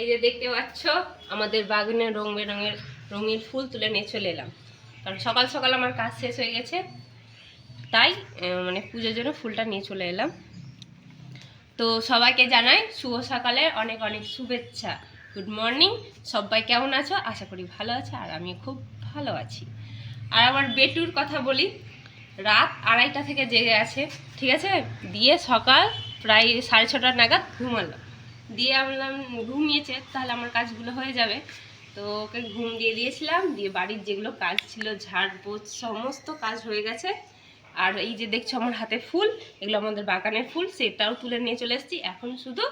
এই যে দেখতে পাচ্ছ, আমাদের বাগানে রং বেরঙের রঙিন ফুল তুলে নিয়ে চলে এলাম। কারণ সকাল সকাল আমার কাজ শেষ হয়ে গেছে, তাই মানে পুজোর জন্য ফুলটা নিয়ে চলে এলাম। তো সবাইকে জানাই শুভ সকালে অনেক অনেক শুভেচ্ছা। গুড মর্নিং সবাই কেমন আছো? আশা করি ভালো আছে, আর আমি খুব ভালো আছি। আর আমার বেটুর কথা বলি, রাত আড়াইটা থেকে জেগে আছে, ঠিক আছে? দিয়ে সকাল প্রায় সাড়ে ছটা নাগাদ ঘুমালো। দিয়ে আমলাম ঘুমিয়েছে, তাহলে আমার কাজগুলো হয়ে যাবে। তো ওকে ঘুম দিয়ে দিয়েছিলাম, দিয়ে বাড়ির যেগুলো কাজ ছিল, ঝাড় পোছ, সমস্ত কাজ হয়ে গেছে। আর এই যে দেখছ আমার হাতে ফুল, এগুলো আমাদের বাগানের ফুল, সেটাও তুলে নিয়ে চলে এসেছি। এখন শুধু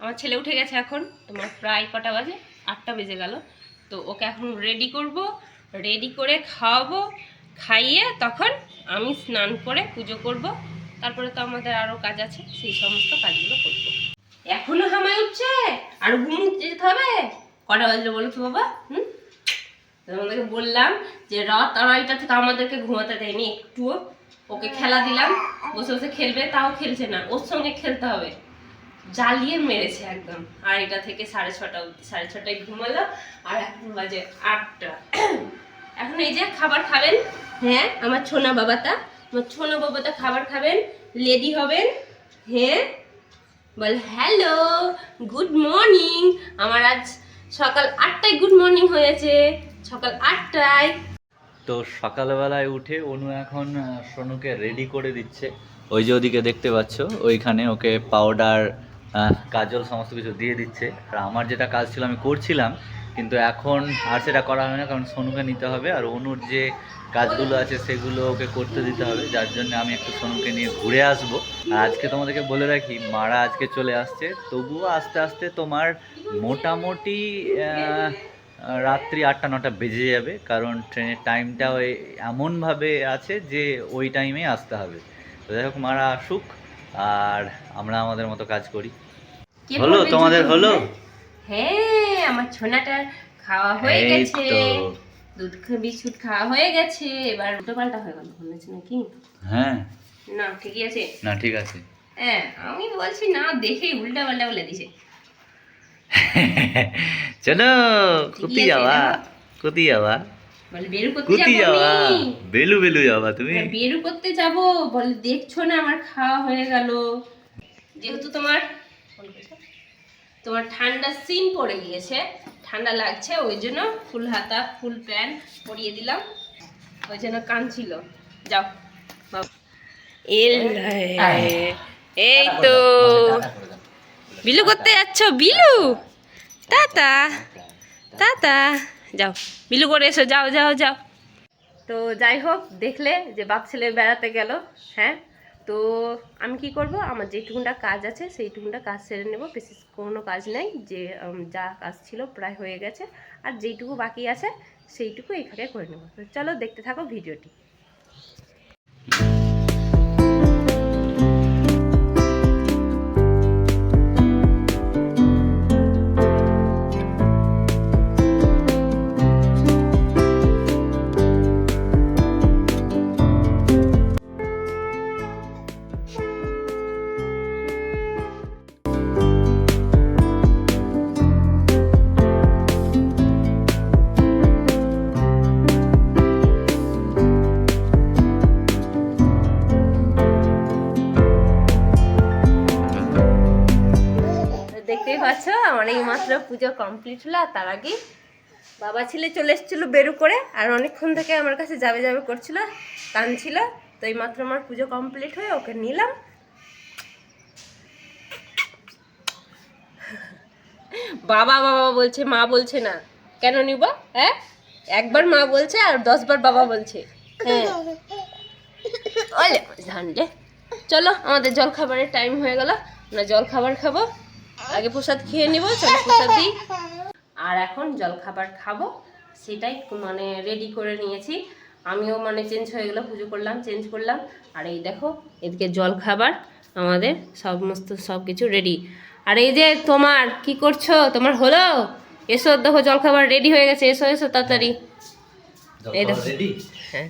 আমার ছেলে উঠে গেছে এখন, তোমার প্রায় কটা বাজে, আটটা বেজে গেল। তো ওকে এখন রেডি করব রেডি করে খাওয়াবো, খাইয়ে তখন আমি স্নান করে পুজো করব। তারপরে তো আমাদের আরও কাজ আছে, সেই সমস্ত কাজগুলো করব। এখনও হামায় উঠছে? আর ঘুম যেতে হবে? কটা বাজলে বলো তো বাবা? হুম? তোমাদেরকে বললাম যে রাত আড়াইটা থেকে আমাদেরকে ঘুমাতে দেয়নি, একটুও। ওকে খেলা দিলাম, বসে বসে খেলবে, তাও খেলছে না। ওর সঙ্গে খেলতে হবে। জ্বালিয়ে মেরেছে একদম। আড়াইটা থেকে সাড়ে ছটা অবধি, সাড়ে ছটায় ঘুমালো, আর এখন বাজে আটটা। এখন এই যে খাবার খাবেন? হ্যাঁ আমার ছোনা বাবাটা। আমার ছোনা বাবাটা খাবার খাবেন লেডি হবেন হ্যাঁ। বল হ্যালো গুড মর্নিং আমার আজ সকাল আটটায় গুড মর্নিং হয়েছে। সকাল আটটায়। তো সকালবেলায় উঠে অনু এখন সনুকে রেডি করে দিচ্ছে। ওই যে ওদিকে দেখতে পাচ্ছ, ওইখানে ওকে পাউডার কাজল সমস্ত কিছু দিয়ে দিচ্ছে। আর আমার যেটা কাজ ছিল, আমি করছিলাম কিন্তু এখন আর সেটা করা হবে না কারণ সোনুকে নিতে হবে আর অনুর যে কাজগুলো আছে সেগুলো ওকে করতে দিতে হবে যার জন্য আমি একটু সোনুকে নিয়ে ঘুরে আসব। আর আজকে তোমাদেরকে বলে রাখি মারা আজকে চলে আসছে তবুও আস্তে আস্তে তোমার মোটামুটি রাত্রি আটটা নটা বেজে যাবে কারণ ট্রেনের টাইমটা ওই এমনভাবে আছে যে ওই টাইমে আসতে হবে। তো যাই হোক মারা আসুক আর আমরা আমাদের মতো কাজ করি। হলো তোমাদের হলো? হ্যাঁ। আমার ছোনাটার খাওয়া হয়ে গেছে। দুধ বিস্কুট খাওয়া হয়ে গেছে। এবার উল্টো পাল্টা হয়ে গেল। নাকি? হ্যাঁ। না ঠিকই আছে। না ঠিক আছে। হ্যাঁ আমি বলছি না দেখেই উল্টা পাল্টা বলে দিছে। চলো কুতি যাওয়া কুতি যাওয়া বলে বেরু করতে যাব বেলু বেলু যাওয়া তুমি। বেরু করতে যাব। বলে দেখছ না আমার খাওয়া হয়ে গেল। যেহেতু তোমার তোমার ঠান্ডা সিন পড়ে গিয়েছে ঠান্ডা লাগছে ওই জন্য ফুল হাতা ফুল প্যান্ট পরিয়ে দিলাম ওই জন্য কাঁদছিল। যাও এই তো। বিলু করতে যাচ্ছ? বিলু? টাটা টাটা যাও বিলু করে এসো যাও যাও যাও। তো যাই হোক দেখলে যে বাপ ছেলে বেড়াতে গেল হ্যাঁ? তো আমি কি করব? আমার যেটুকুনটা কাজ আছে, সেইটুকুনটা কাজ সেরে নেব। বেশি কোনো কাজ নাই যে যা কাজ ছিল প্রায় হয়ে গেছে। আর যেইটুকু বাকি আছে, সেইটুকু ফাঁকে করে নেব। চলো দেখতে থাকো ভিডিওটি। দেখতেই পাচ্ছ আমার এই মাত্র পুজো কমপ্লিট হলো তার আগে বাবা ছেলে চলে এসেছিল বেরু করে, আর অনেকক্ষণ থেকে আমার কাছে যাবে যাবে করছিল কাঁদছিল তো এই মাত্র আমার পুজো কমপ্লিট হয়ে ওকে নিলাম। বাবা বাবা বলছে, মা বলছে না। কেন নিব? হ্যাঁ? একবার মা বলছে আর দশবার বাবা বলছে। হ্যাঁ। রে চলো, আমাদের জল খাবারের টাইম হয়ে গেল, আমরা জল খাবার খাব। আগে প্রসাদ খেয়ে নেব চলো প্রসাদ দিই। আর এখন জল খাবার খাব সেটাই মানে রেডি করে নিয়েছি। আমিও মানে চেঞ্জ হয়ে গেলো পুজো করলাম চেঞ্জ করলাম। আর এই দেখো এদিকে জল খাবার আমাদের সমস্ত সব কিছু রেডি আর এই যে তোমার কি করছ? তোমার হলো? এসো দেখো জল খাবার রেডি হয়ে গেছে। এসো এসো তাড়াতাড়ি। এই দেখো। হ্যাঁ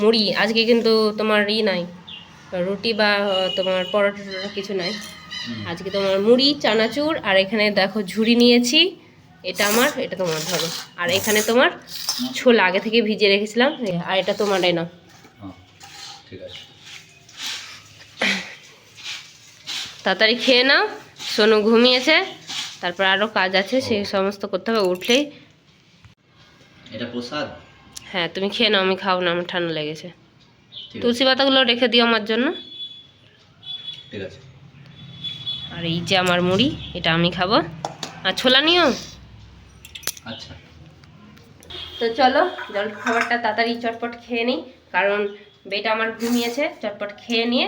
মুড়ি আজকে কিন্তু তোমার ই নাই। রুটি বা তোমার পরোটা টরোটা কিছু নাই। আজকে তোমার মুড়ি চানাচুর আর এখানে দেখো ঝুড়ি নিয়েছি। এটা আমার এটা তোমার ধরো। আর এখানে তোমার ছোলা আগে থেকে ভিজিয়ে রেখেছিলাম। আর এটা তোমার না হ্যাঁ ঠিক আছে। তাড়াতাড়ি খেয়ে নাও। সোনু ঘুমিয়েছে। তারপর আরও কাজ আছে সেই সমস্ত করতে হবে উঠলেই এটা প্রসাদ? হ্যাঁ তুমি খেয়ে নাও আমি খাও না আমার ঠান্ডা লেগেছে। তুলসী পাতাগুলো রেখে দিও আমার জন্য। ঠিক আছে। আর এই যে আমার মুড়ি এটা আমি খাব। আর ছোলা নিও? আচ্ছা। তো চলো জল খাবারটা তাড়াতাড়ি চটপট খেয়ে নিই কারণ বেটা আমার ঘুমিয়েছে চটপট খেয়ে নিয়ে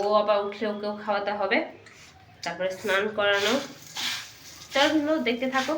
ও আবার উঠলে ওকেও খাওয়াতে হবে। তারপরে স্নান করানো। চলো দেখতে থাকো।